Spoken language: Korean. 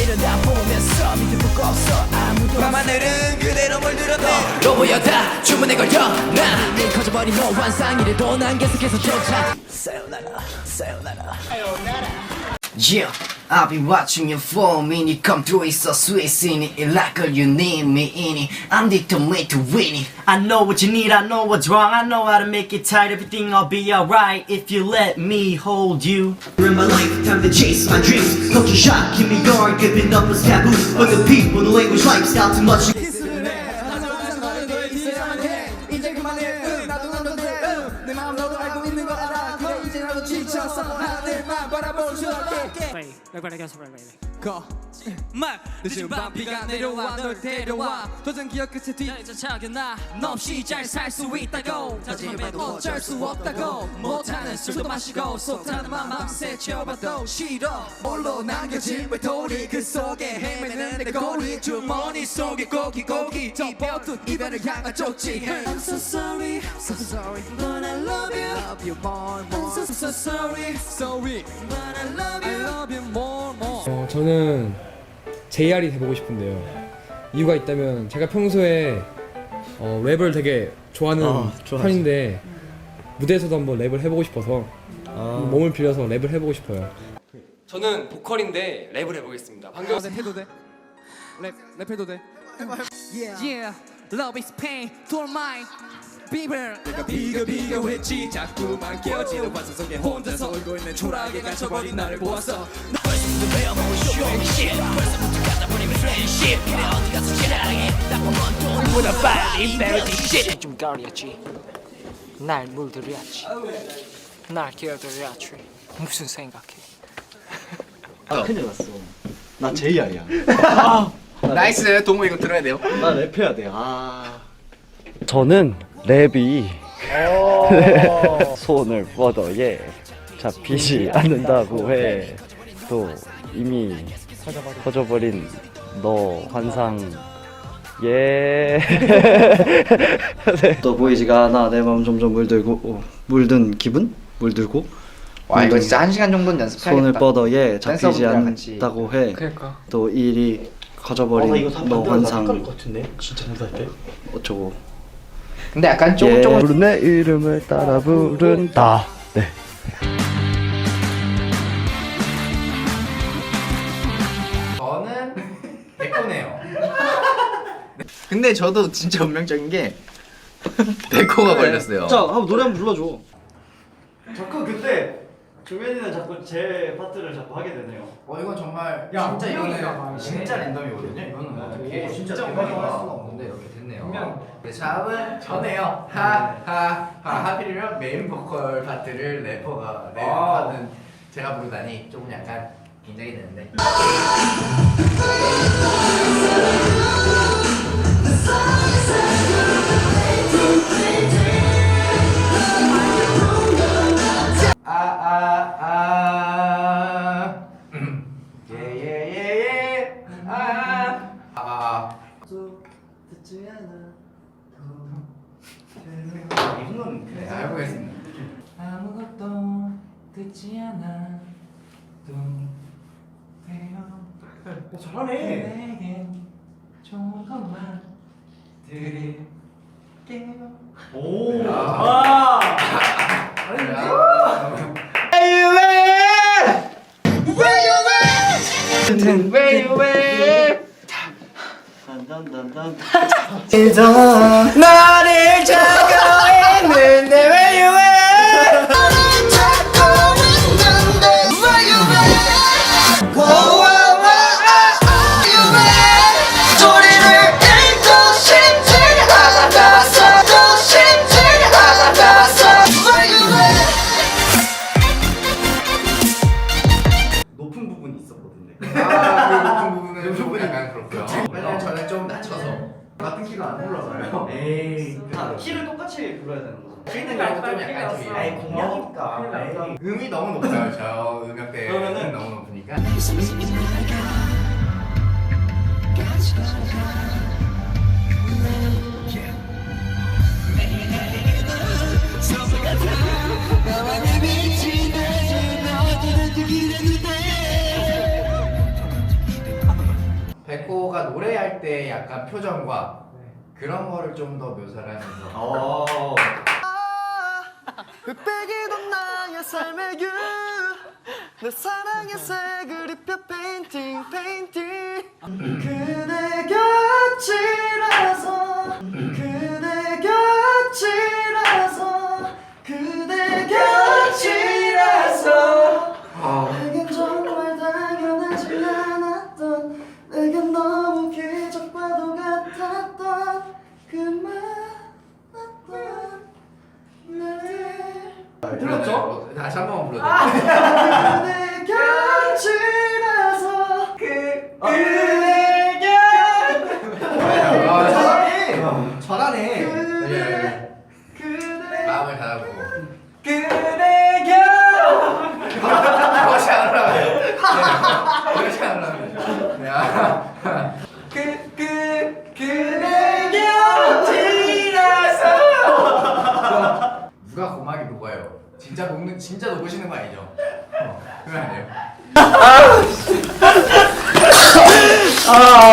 내려다보면서 믿을 거 없어. 아무도 밤하늘은 그대로 물들었네. 너 보여 다 주문에 걸려. 나 이미 커져버린 너 환상이래도 난 계속해서 쫓아. 사요나라 사요나라. Yeah, I'll be watching you for me. You come through, it's so sweet, in it. Like all you need me in it. I'm determined to win it. I know what you need, I know what's wrong. I know how to make it tight. Everything will be alright if you let me hold you. In my life, time to chase my dreams. Culture shock, keep me going, giving up is taboo. For the people, the language, lifestyle, too much. 이제 그만해 응, 나도 남던데 응, 내 마음 너도 알고 있는 거 알아 그래 이제 나도 지쳤어 하늘만 바라볼 수 없게. 말. 늦은 밤 비가 내려와 널 데려와. 도전 기억 끝에 뒤. 차게 나너 없이 잘 살 수 있다고. 다짐해도 어쩔 수 없다고. 못하는 술도 마시고 속 타는 맘 밤새 채워봐도 싫어. 홀로 남겨진 외톨이 그 속에. 헤매는 내 고리 주머니 속에 고기 고기. 덮어둔 이별을 향한 쪽지. I'm so sorry. So sorry. But I love you. Love you more more. I'm so, so sorry sorry but I love you I love you more more 어, 저는 JR이 돼보고 싶은데요. 이유가 있다면 제가 평소에 어, 랩을 되게 좋아하는 아, 좋아하지. 편인데 무대에서도 한번 랩을 해보고 싶어서 몸을 빌려서 랩을 해보고 싶어요. 저는 보컬인데 랩을 해보겠습니다. 방금 랩 해도 돼? 랩, 랩 해도 돼? Yeah, love is pain, for mine Bieber 내가 비교 비교했지. 자꾸만 깨어지는 환상 속에 혼자서 울고 있는 초락에 갇혀버린 나를 보았어. 좀 가리었지. 날 물들였지. 날 기어들였지. 무슨 생각해? 아 큰일 났어. 나 JR이야. 나이스. 동호 이거 들어야 돼요. 나 랩해야 돼아. 저는 랩이 손을 뻗어 예 잡히지 않는다고 해 또 이미 퍼져버린 너 환상 예. 또 보이지가 않아 내 마음 점점 물들고 어, 물든 기분? 물들고 와 이거 진짜 한 시간 정도는 연습해야겠다 손을 뻗어 예 잡히지 댄서분들이랑 같이. 않다고 해. 그러니까. 또 일이 커져버린 너 환상 어쩌고. 근데 약간 예. 조금 조금 내 이름을 따라 부른다. 네. 저는 데코네요. 근데 저도 진짜 운명적인 게 데코가 걸렸어요. 자, 한번 노래 한번 불러줘. 자꾸 그때 조면이는 자꾸 제 파트를 자꾸 하게 되네요. 어 이건 정말 진짜 이거는 진짜 랜덤이거든요. 이거는 뭐 어떻게 진짜 운명이라고 할 수가 없는데 이렇게 됐네요. 네, 다음은 저네요. 하하하 하필이면 메인 보컬 파트를 래퍼가 래퍼는 제가 부르다니 조금 약간 긴장이 되는데. 듣지 않아 도 돼요. 어, 잘하네. 내겐 좋은 것만 드릴게요. 오. 아. 아. 왜 왜? 단단단단. 나를 찾 아, 그 높은 부분은 조금 약간 그렇고요. 왜냐면 저는 좀 낮춰서 같은 키가 안 불러서요. 에이. 다 키를 똑같이 불러야 되는 거죠. 쉬는 날도 좀 약간 좀 에이 공략이니까. 에이. 음이 너무 높아요. 저 음역대 그러면은- 너무 높으니까. 백호가 노래할 때 약간 표정과 그런 거를 좀 더 묘사를 하면서. 어. 흑백이도 나의 삶의 뷰내 사랑의 색을 입혀 페인팅 페인팅 그대 날 들었죠? 다시 한 번만 불러줘. 그대 곁이라서 그 그대 아, 곁 전하네. 그대 그대 마음을 닫고. 그대 곁 그것이 아니라면. 그것이 아니라면. 진짜 녹는, 진짜 녹으시는 거 아니죠? 어, 그거 아니에요?